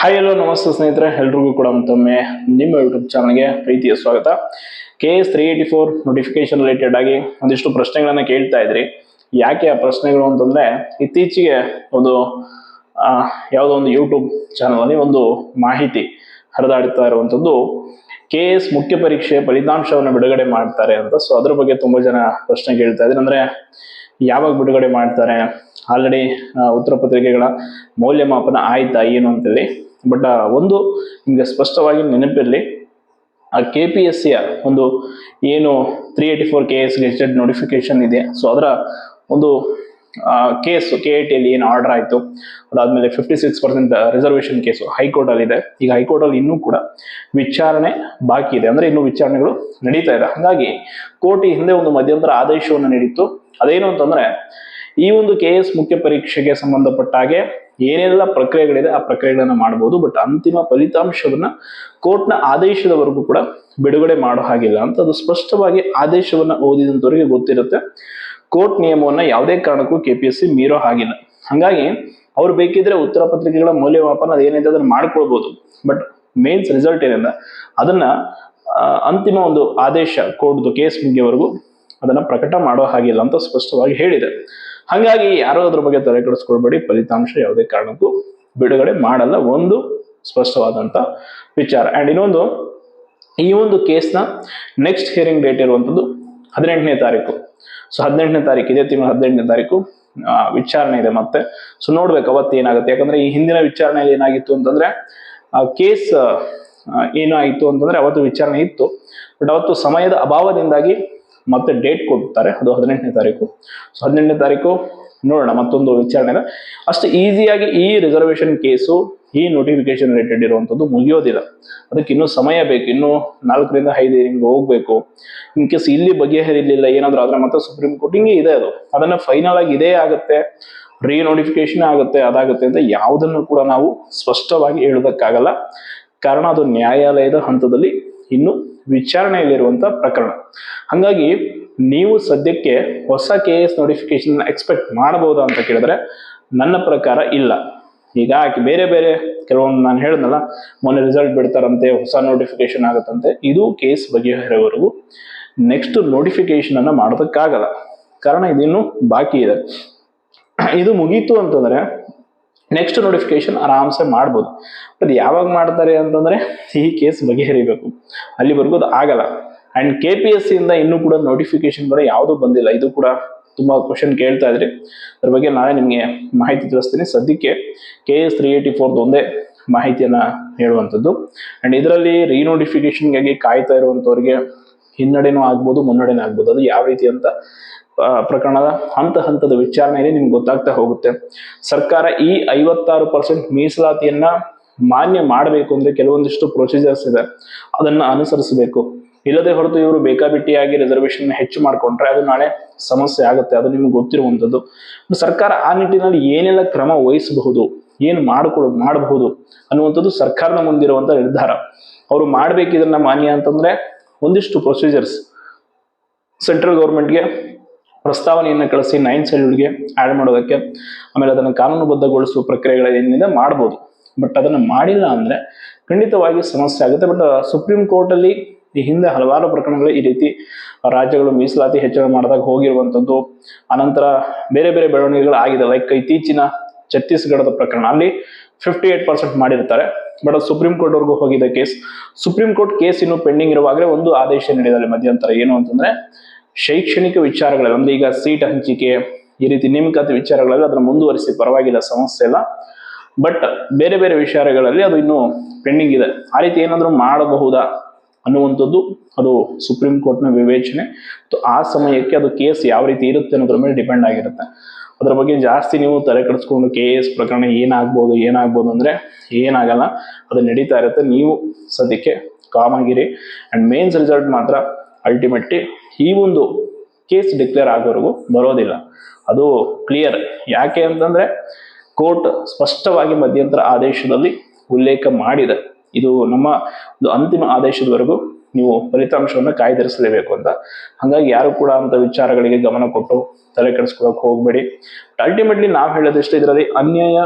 Hi ಎಲ್ಲೋ, ನಮಸ್ತೆ ಸ್ನೇಹಿತರೆ. ಎಲ್ರಿಗೂ ಕೂಡ ಮತ್ತೊಮ್ಮೆ ನಿಮ್ಮ ಯೂಟ್ಯೂಬ್ ಚಾನಲ್ಗೆ ಪ್ರೀತಿಯ ಸ್ವಾಗತ. K S three eighty four notification related ಆಗಿ ಒಂದಿಷ್ಟು ಪ್ರಶ್ನೆಗಳನ್ನು ಕೇಳ್ತಾ ಇದ್ರಿ. ಯಾಕೆ ಆ ಪ್ರಶ್ನೆಗಳು ಅಂತಂದರೆ, ಇತ್ತೀಚೆಗೆ ಒಂದು ಯಾವುದೋ ಒಂದು ಯೂಟ್ಯೂಬ್ ಚಾನಲಲ್ಲಿ ಒಂದು ಮಾಹಿತಿ ಹರಿದಾಡ್ತಾ ಇರುವಂಥದ್ದು ಕೆ ಎಸ್ ಮುಖ್ಯ ಪರೀಕ್ಷೆ ಫಲಿತಾಂಶವನ್ನು ಬಿಡುಗಡೆ ಮಾಡ್ತಾರೆ ಅಂತ. ಸೊ ಅದ್ರ ಬಗ್ಗೆ ತುಂಬ ಜನ ಪ್ರಶ್ನೆ ಕೇಳ್ತಾ ಇದ್ರೆ. ಅಂದರೆ, ಯಾವಾಗ ಬಿಡುಗಡೆ ಮಾಡ್ತಾರೆ? ಆಲ್ರೆಡಿ ಉತ್ತರ ಪತ್ರಿಕೆಗಳ ಮೌಲ್ಯಮಾಪನ ಆಯ್ತಾ, ಏನು ಅಂತೇಳಿ. ಬಟ್ ಒಂದು ನಿಮಗೆ ಸ್ಪಷ್ಟವಾಗಿ ನೆನಪಿರಲಿ, ಆ ಕೆ ಪಿ ಎಸ್ ಸಿಯ ಒಂದು ಏನು three eighty four K S gazetted notification ಇದೆ. ಸೊ ಅದರ ಒಂದು ಕೇಸು ಕೆ ಐ ಟಿಯಲ್ಲಿ ಏನು ಆರ್ಡರ್ ಆಯಿತು, ಅದಾದಮೇಲೆ fifty six percent reservation case ಹೈಕೋರ್ಟಲ್ಲಿ ಇದೆ. ಈಗ ಹೈಕೋರ್ಟಲ್ಲಿ ಇನ್ನೂ ಕೂಡ ವಿಚಾರಣೆ ಬಾಕಿ ಇದೆ. ಅಂದರೆ ಇನ್ನೂ ವಿಚಾರಣೆಗಳು ನಡೀತಾ ಇದೆ. ಹಾಗಾಗಿ, ಕೋರ್ಟ್ ಹಿಂದೆ ಒಂದು ಮಧ್ಯಂತರ ಆದೇಶವನ್ನು ನೀಡಿತ್ತು. ಅದೇನು ಅಂತಂದ್ರೆ ಈ ಒಂದು ಕೆ ಎಸ್ ಮುಖ್ಯ ಪರೀಕ್ಷೆಗೆ ಸಂಬಂಧಪಟ್ಟ ಹಾಗೆ ಏನೆಲ್ಲ ಪ್ರಕ್ರಿಯೆಗಳಿದೆ ಆ ಪ್ರಕ್ರಿಯೆಗಳನ್ನು ಮಾಡಬಹುದು ಬಟ್ ಅಂತಿಮ ಫಲಿತಾಂಶವನ್ನ ಕೋರ್ಟ್ನ ಆದೇಶದವರೆಗೂ ಕೂಡ ಬಿಡುಗಡೆ ಮಾಡೋ ಹಾಗಿಲ್ಲ ಅಂತ ಅದು ಸ್ಪಷ್ಟವಾಗಿ ಆದೇಶವನ್ನ ಓದಿದಂತವರಿಗೆ ಗೊತ್ತಿರುತ್ತೆ. ಕೋರ್ಟ್ ನಿಯಮವನ್ನ ಯಾವುದೇ ಕಾರಣಕ್ಕೂ ಕೆ ಪಿ ಎಸ್ ಸಿ ಮೀರೋ ಹಾಗಿಲ್ಲ. ಹಾಗಾಗಿ ಅವ್ರು ಬೇಕಿದ್ರೆ ಉತ್ತರ ಪತ್ರಿಕೆಗಳ ಮೌಲ್ಯಮಾಪನ ಅದೇನಿದೆ ಅದನ್ನ ಮಾಡ್ಕೊಳ್ಬಹುದು ಬಟ್ ಮೇನ್ಸ್ ರಿಸಲ್ಟ್ ಏನಿದೆ ಅದನ್ನ ಅಂತಿಮ ಒಂದು ಆದೇಶ ಕೋರ್ಟ್ದು ಕೇಸ್ ಮುಗಿಯವರೆಗೂ ಅದನ್ನ ಪ್ರಕಟ ಮಾಡೋ ಹಾಗಿಲ್ಲ ಅಂತ ಸ್ಪಷ್ಟವಾಗಿ ಹೇಳಿದೆ. ಹಾಗಾಗಿ ಯಾರೋ ಅದ್ರ ಬಗ್ಗೆ ತಲೆ ಕೆಡಿಸ್ಕೊಳ್ಬೇಡಿ. ಫಲಿತಾಂಶ ಯಾವುದೇ ಕಾರಣಕ್ಕೂ ಬಿಡುಗಡೆ ಮಾಡಲ್ಲ. ಒಂದು ಸ್ಪಷ್ಟವಾದಂತ ವಿಚಾರ. ಅಂಡ್ ಇನ್ನೊಂದು, ಈ ಒಂದು ಕೇಸ್ನ ನೆಕ್ಸ್ಟ್ ಹಿಯರಿಂಗ್ ಡೇಟ್ ಇರುವಂಥದ್ದು ಹದಿನೆಂಟನೇ ತಾರೀಕು. ಸೊ ಹದಿನೆಂಟನೇ ತಾರೀಕು, ಇದೇ ತಿಂಗಳ ಹದಿನೆಂಟನೇ ತಾರೀಕು ವಿಚಾರಣೆ ಇದೆ ಮತ್ತೆ. ಸೊ ನೋಡ್ಬೇಕು ಅವತ್ತು ಏನಾಗುತ್ತೆ. ಯಾಕಂದ್ರೆ ಈ ಹಿಂದಿನ ವಿಚಾರಣೆಯಲ್ಲಿ ಏನಾಗಿತ್ತು ಅಂತಂದ್ರೆ ಕೇಸ್ ಏನಾಯಿತು ಅಂತಂದ್ರೆ ಅವತ್ತು ವಿಚಾರಣೆ ಇತ್ತು. ಬಟ್ ಅವತ್ತು ಸಮಯದ ಅಭಾವದಿಂದಾಗಿ ಮತ್ತೆ ಡೇಟ್ ಕೊಡ್ತಾರೆ. ಅದು ಹದಿನೆಂಟನೇ ತಾರೀಕು. ಸೊ ಹದಿನೆಂಟನೇ ತಾರೀಕು ನೋಡೋಣ ಮತ್ತೊಂದು ವಿಚಾರಣೆ ಅಷ್ಟು ಈಸಿಯಾಗಿ ಈ ರಿಸರ್ವೇಶನ್ ಕೇಸು ಈ ನೋಟಿಫಿಕೇಶನ್ ರಿಲೇಟೆಡ್ ಇರುವಂಥದ್ದು ಮುಗಿಯೋದಿಲ್ಲ. ಅದಕ್ಕೆ ಇನ್ನೂ ಸಮಯ ಬೇಕು. ಇನ್ನೂ ನಾಲ್ಕರಿಂದ ಐದು ಹಿಂಗೆ ಹೋಗ್ಬೇಕು. ಇನ್ ಕೇಸ್ ಇಲ್ಲಿ ಬಗೆಹರಿಲಿಲ್ಲ, ಏನಾದರೂ ಆದರೆ ಮತ್ತೆ ಸುಪ್ರೀಂ ಕೋರ್ಟ್ ಹಿಂಗೆ ಇದೆ ಅದು. ಅದನ್ನು ಫೈನಲ್ ಆಗಿ ಇದೇ ಆಗುತ್ತೆ. ರೀ ನೋಟಿಫಿಕೇಶನ್ ಆಗುತ್ತೆ, ಅದಾಗುತ್ತೆ ಅಂತ ಯಾವುದನ್ನು ಕೂಡ ನಾವು ಸ್ಪಷ್ಟವಾಗಿ ಹೇಳೋದಕ್ಕಾಗಲ್ಲ. ಕಾರಣ ಅದು ನ್ಯಾಯಾಲಯದ ಹಂತದಲ್ಲಿ ಇನ್ನು ವಿಚಾರಣೆಯಲ್ಲಿರುವಂಥ ಪ್ರಕರಣ. ಹಾಗಾಗಿ ನೀವು ಸದ್ಯಕ್ಕೆ ಹೊಸ ಕೆ ಎಸ್ ನೋಟಿಫಿಕೇಶನ್ ಎಕ್ಸ್ಪೆಕ್ಟ್ ಮಾಡಬಹುದಾ ಅಂತ ಕೇಳಿದ್ರೆ ನನ್ನ ಪ್ರಕಾರ ಇಲ್ಲ. ಈಗ ಬೇರೆ ಬೇರೆ ಕೆಲವೊಂದು ನಾನು ಹೇಳಿದ್ನಲ್ಲ, ಮೊನ್ನೆ ರಿಸಲ್ಟ್ ಬಿಡ್ತಾರಂತೆ, ಹೊಸ ನೋಟಿಫಿಕೇಶನ್ ಆಗುತ್ತಂತೆ, ಇದು ಕೇಸ್ ಬಗೆಹರಿವರೆಗೂ ನೆಕ್ಸ್ಟ್ ನೋಟಿಫಿಕೇಶನ್ ಅನ್ನ ಮಾಡೋದಕ್ಕಾಗಲ್ಲ. ಕಾರಣ ಇದಿನ್ನು ಬಾಕಿ ಇದೆ. ಇದು ಮುಗೀತು ಅಂತಂದ್ರೆ ನೆಕ್ಸ್ಟ್ ನೋಟಿಫಿಕೇಶನ್ ಆರಾಮ್ಸೆ ಮಾಡ್ಬೋದು. ಬಟ್ ಯಾವಾಗ ಮಾಡ್ತಾರೆ ಅಂತಂದ್ರೆ ಈ ಕೇಸ್ ಬಗೆಹರಿಬೇಕು. ಅಲ್ಲಿವರೆಗೂ ಅದು ಆಗಲ್ಲ. ಅಂಡ್ ಕೆ ಪಿ ಎಸ್ ಸಿಯಿಂದ ಇನ್ನೂ ಕೂಡ ನೋಟಿಫಿಕೇಶನ್ ಕೂಡ ಯಾವುದೂ ಬಂದಿಲ್ಲ. ಇದು ಕೂಡ ತುಂಬ ಕ್ವಶನ್ ಕೇಳ್ತಾ ಇದ್ರಿ. ಅದ್ರ ಬಗ್ಗೆ ನಾಳೆ ನಿಮಗೆ ಮಾಹಿತಿ ತಿಳಿಸ್ತೀನಿ. ಸದ್ಯಕ್ಕೆ ಕೆ ಎಸ್ ತ್ರೀ ಏಯ್ಟಿ ಫೋರ್ದು ಒಂದೇ ಮಾಹಿತಿಯನ್ನ ಹೇಳುವಂಥದ್ದು. ಅಂಡ್ ಇದರಲ್ಲಿ ರೀನೋಟಿಫಿಕೇಶನ್ಗಾಗಿ ಕಾಯ್ತಾ ಇರುವಂಥವ್ರಿಗೆ ಹಿನ್ನಡೆನೂ ಆಗ್ಬೋದು, ಮುನ್ನಡೆನೂ ಆಗ್ಬೋದು. ಅದು ಯಾವ ರೀತಿ ಅಂತ ಪ್ರಕರಣದ ಹಂತ ಹಂತದ ವಿಚಾರಣೆಯಲ್ಲಿ ನಿಮ್ಗೆ ಗೊತ್ತಾಗ್ತಾ ಹೋಗುತ್ತೆ. ಸರ್ಕಾರ ಈ ಐವತ್ತಾರು ಪರ್ಸೆಂಟ್ ಮೀಸಲಾತಿಯನ್ನ ಮಾನ್ಯ ಮಾಡಬೇಕು ಅಂದ್ರೆ ಕೆಲವೊಂದಿಷ್ಟು ಪ್ರೊಸೀಜರ್ಸ್ ಇದೆ. ಅದನ್ನ ಅನುಸರಿಸಬೇಕು. ಇಲ್ಲದೆ ಹೊರತು ಇವರು ಬೇಕಾಬಿಟ್ಟಿಯಾಗಿ ರಿಸರ್ವೇಶನ್ ಹೆಚ್ಚು ಮಾಡ್ಕೊಂಡ್ರೆ ಅದು ನಾಳೆ ಸಮಸ್ಯೆ ಆಗುತ್ತೆ. ಅದು ನಿಮ್ಗೆ ಗೊತ್ತಿರುವಂಥದ್ದು ಸರ್ಕಾರ ಆ ನಿಟ್ಟಿನಲ್ಲಿ ಏನೆಲ್ಲ ಕ್ರಮ ವಹಿಸಬಹುದು, ಏನು ಮಾಡ್ಕೊಳ್, ಮಾಡಬಹುದು ಅನ್ನುವಂಥದ್ದು ಸರ್ಕಾರದ ಮುಂದಿರುವಂತ ನಿರ್ಧಾರ. ಅವರು ಮಾಡ್ಬೇಕಿದ್ರನ್ನ ಮಾನ್ಯ ಅಂತಂದ್ರೆ ಒಂದಿಷ್ಟು ಪ್ರೊಸೀಜರ್ಸ್ ಸೆಂಟ್ರಲ್ ಗೌರ್ಮೆಂಟ್ಗೆ ಪ್ರಸ್ತಾವನೆಯನ್ನು ಕಳಿಸಿ ನೈನ್ ಶೆಡ್ಯೂಲ್ಗೆ ಆ್ಯಡ್ ಮಾಡೋದಕ್ಕೆ, ಆಮೇಲೆ ಅದನ್ನು ಕಾನೂನುಬದ್ಧಗೊಳಿಸುವ ಪ್ರಕ್ರಿಯೆಗಳಿಂದ ಮಾಡ್ಬೋದು. ಬಟ್ ಅದನ್ನು ಮಾಡಿಲ್ಲ ಅಂದರೆ ಖಂಡಿತವಾಗಿ ಸಮಸ್ಯೆ ಆಗುತ್ತೆ. ಬಟ್ ಸುಪ್ರೀಂ ಕೋರ್ಟಲ್ಲಿ ಈ ಹಿಂದೆ ಹಲವಾರು ಪ್ರಕರಣಗಳು ಈ ರೀತಿ ರಾಜ್ಯಗಳು ಮೀಸಲಾತಿ ಹೆಚ್ಚಳ ಮಾಡಿದಾಗ ಹೋಗಿರುವಂಥದ್ದು ಅನಂತರ ಬೇರೆ ಬೇರೆ ಬೆಳವಣಿಗೆಗಳು ಆಗಿದೆ. ಲೈಕ್ ಇತ್ತೀಚಿನ ಛತ್ತೀಸ್ಗಢದ ಪ್ರಕರಣ. ಅಲ್ಲಿ ಫಿಫ್ಟಿ ಏಟ್ ಪರ್ಸೆಂಟ್ ಮಾಡಿರ್ತಾರೆ ಬಟ್ ಅದು ಸುಪ್ರೀಂ ಕೋರ್ಟ್ವರೆಗೂ ಹೋಗಿದೆ ಕೇಸ್ ಸುಪ್ರೀಂ ಕೋರ್ಟ್ ಕೇಸ್ ಇನ್ನು ಪೆಂಡಿಂಗ್ ಇರುವಾಗಲೇ ಒಂದು ಆದೇಶ ನೀಡಿದ್ದಾರೆ ಮಧ್ಯಂತರ. ಏನು ಅಂತಂದ್ರೆ ಶೈಕ್ಷಣಿಕ ವಿಚಾರಗಳಲ್ಲಿ ಅಂದ್ರೆ ಈಗ ಸೀಟ್ ಹಂಚಿಕೆ, ಈ ರೀತಿ ನೇಮಕಾತಿ ವಿಚಾರಗಳಲ್ಲಿ ಅದನ್ನು ಮುಂದುವರಿಸಿ ಪರವಾಗಿಲ್ಲ, ಸಮಸ್ಯೆ ಇಲ್ಲ. ಬಟ್ ಬೇರೆ ಬೇರೆ ವಿಚಾರಗಳಲ್ಲಿ ಅದು ಇನ್ನು ಪೆಂಡಿಂಗ್ ಇದೆ. ಆ ರೀತಿ ಏನಾದರೂ ಮಾಡಬಹುದಾ ಅನ್ನುವಂಥದ್ದು ಅದು ಸುಪ್ರೀಂ ಕೋರ್ಟ್ನ ವಿವೇಚನೆ. ಆ ಸಮಯಕ್ಕೆ ಅದು ಕೇಸ್ ಯಾವ ರೀತಿ ಇರುತ್ತೆ ಅನ್ನೋದ್ರ ಮೇಲೆ ಡಿಪೆಂಡ್ ಆಗಿರುತ್ತೆ. ಅದ್ರ ಬಗ್ಗೆ ಜಾಸ್ತಿ ನೀವು ತಲೆ ಕೆಡಿಸ್ಕೊಂಡು ಕೆ ಎಸ್ ಪ್ರಕರಣ ಏನಾಗ್ಬೋದು ಏನಾಗ್ಬೋದು ಅಂದ್ರೆ ಏನಾಗಲ್ಲ. ಅದು ನಡೀತಾ ಇರುತ್ತೆ. ನೀವು ಸದ್ಯಕ್ಕೆ ಕಾಮ್ ಆಗಿರಿ. ಅಂಡ್ ಮೇನ್ಸ್ ರಿಸಲ್ಟ್ ಮಾತ್ರ ಅಲ್ಟಿಮೇಟ್ಲಿ ಈ ಒಂದು ಕೇಸ್ ಡಿಕ್ಲೇರ್ ಆಗೋವರೆಗೂ ಬರೋದಿಲ್ಲ. ಅದು ಕ್ಲಿಯರ್ ಯಾಕೆ ಅಂತಂದ್ರೆ ಕೋರ್ಟ್ ಸ್ಪಷ್ಟವಾಗಿ ಮಧ್ಯಂತರ ಆದೇಶದಲ್ಲಿ ಉಲ್ಲೇಖ ಮಾಡಿದೆ. ಇದು ನಮ್ಮ ಒಂದು ಅಂತಿಮ ಆದೇಶದವರೆಗೂ ನೀವು ಫಲಿತಾಂಶವನ್ನು ಕಾಯ್ದಿರಿಸಲೇಬೇಕು ಅಂತ. ಹಾಗಾಗಿ ಯಾರು ಕೂಡ ಅಂತ ವಿಚಾರಗಳಿಗೆ ಗಮನ ಕೊಟ್ಟು ತಲೆ ಕೆಡಿಸ್ಕೊಳಕ್ ಹೋಗ್ಬೇಡಿ. ಅಲ್ಟಿಮೇಟ್ಲಿ ನಾವು ಹೇಳೋದಿಷ್ಟು ಇದರಲ್ಲಿ ಅನ್ಯಾಯ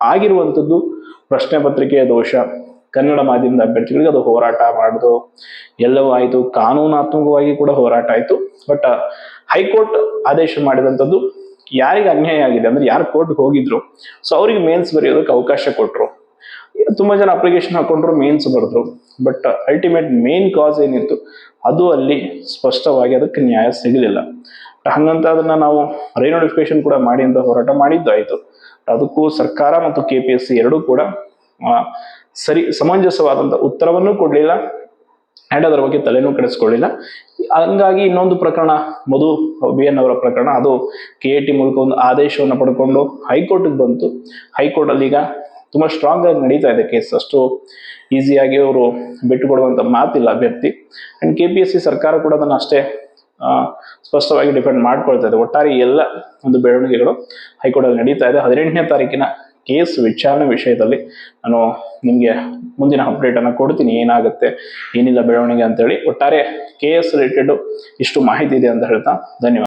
ಆಗಿರುವಂಥದ್ದು ಪ್ರಶ್ನೆ ಪತ್ರಿಕೆಯ ದೋಷ. ಕನ್ನಡ ಮಾಧ್ಯಮದ ಅಭ್ಯರ್ಥಿಗಳಿಗೆ ಅದು ಹೋರಾಟ ಮಾಡೋದು ಎಲ್ಲವೂ ಆಯಿತು. ಕಾನೂನಾತ್ಮಕವಾಗಿ ಕೂಡ ಹೋರಾಟ ಆಯಿತು. ಬಟ್ ಹೈಕೋರ್ಟ್ ಆದೇಶ ಮಾಡಿದಂಥದ್ದು ಯಾರಿಗೆ ಅನ್ಯಾಯ ಆಗಿದೆ? ಅಂದ್ರೆ ಯಾರು ಕೋರ್ಟ್ಗೆ ಹೋಗಿದ್ರು? ಸೊ ಅವ್ರಿಗೆ ಮೇನ್ಸ್ ಬರೆಯೋದಕ್ಕೆ ಅವಕಾಶ ಕೊಟ್ಟರು ತುಂಬಾ ಜನ ಅಪ್ಲಿಕೇಶನ್ ಹಾಕೊಂಡ್ರು ಮೇನ್ಸ್ ಬರೆದ್ರು. ಬಟ್ ಅಲ್ಟಿಮೇಟ್ ಮೇನ್ ಕಾಸ್ ಏನಿತ್ತು? ಅದು ಅಲ್ಲಿ ಸ್ಪಷ್ಟವಾಗಿ ಅದಕ್ಕೆ ನ್ಯಾಯ ಸಿಗಲಿಲ್ಲ. ಹಂಗಂತ ಅದನ್ನ ನಾವು ರಿನೋಟಿಫಿಕೇಶನ್ ಕೂಡ ಮಾಡಿ ಅಂತ ಹೋರಾಟ ಮಾಡಿದ್ದಾಯ್ತು. ಅದಕ್ಕೂ ಸರ್ಕಾರ ಮತ್ತು ಕೆ ಪಿ ಎಸ್ ಸಿ ಎರಡೂ ಕೂಡ ಸರಿ, ಸಮಂಜಸವಾದಂತ ಉತ್ತರವನ್ನು ಕೊಡಲಿಲ್ಲ. ಆ್ಯಂಡ್ ಅದರ ಬಗ್ಗೆ ತಲೆನೂ ಕೆಡಿಸ್ಕೊಳ್ಳಿಲ್ಲ. ಹಂಗಾಗಿ ಇನ್ನೊಂದು ಪ್ರಕರಣ, ಮಧು ಬಿ ಎನ್ ಅವರ ಪ್ರಕರಣ. ಅದು ಕೆ ಎ ಟಿ ಮೂಲಕ ಒಂದು ಆದೇಶವನ್ನು ಪಡ್ಕೊಂಡು ಹೈಕೋರ್ಟಿಗೆ ಬಂತು. ಹೈಕೋರ್ಟ್ ಅಲ್ಲಿ ಈಗ ತುಂಬಾ ಸ್ಟ್ರಾಂಗ್ ಆಗಿ ನಡೀತಾ ಇದೆ ಕೇಸ್. ಅಷ್ಟು ಈಸಿಯಾಗಿ ಅವರು ಬಿಟ್ಟುಕೊಡುವಂತ ಮಾತಿಲ್ಲ ಅಭ್ಯರ್ಥಿ and K P S C ಸರ್ಕಾರ ಕೂಡ ಅದನ್ನ ಅಷ್ಟೇ ಸ್ಪಷ್ಟವಾಗಿ ಡಿಪೆಂಡ್ ಮಾಡ್ಕೊಳ್ತಾ ಇದೆ. ಒಟ್ಟಾರೆ ಎಲ್ಲ ಒಂದು ಬೆಳವಣಿಗೆಗಳು ಹೈಕೋರ್ಟ್ ಅಲ್ಲಿ ನಡೀತಾ ಇದೆ. ಹದಿನೆಂಟನೇ ತಾರೀಕಿನ ಕೇಸ್ ವಿಚಾರಣೆ ವಿಷಯದಲ್ಲಿ ನಾನು ನಿಮಗೆ ಮುಂದಿನ ಅಪ್ಡೇಟ್ ಅನ್ನ ಕೊಡ್ತೀನಿ. ಏನಾಗುತ್ತೆ, ಏನಿಲ್ಲ ಬೆಳವಣಿಗೆ ಅಂತೇಳಿ. ಒಟ್ಟಾರೆ ಕೆ ಎಸ್ ರಿಲೇಟೆಡ್ ಇಷ್ಟು ಮಾಹಿತಿ ಇದೆ ಅಂತ ಹೇಳ್ತಾ ಧನ್ಯವಾದ.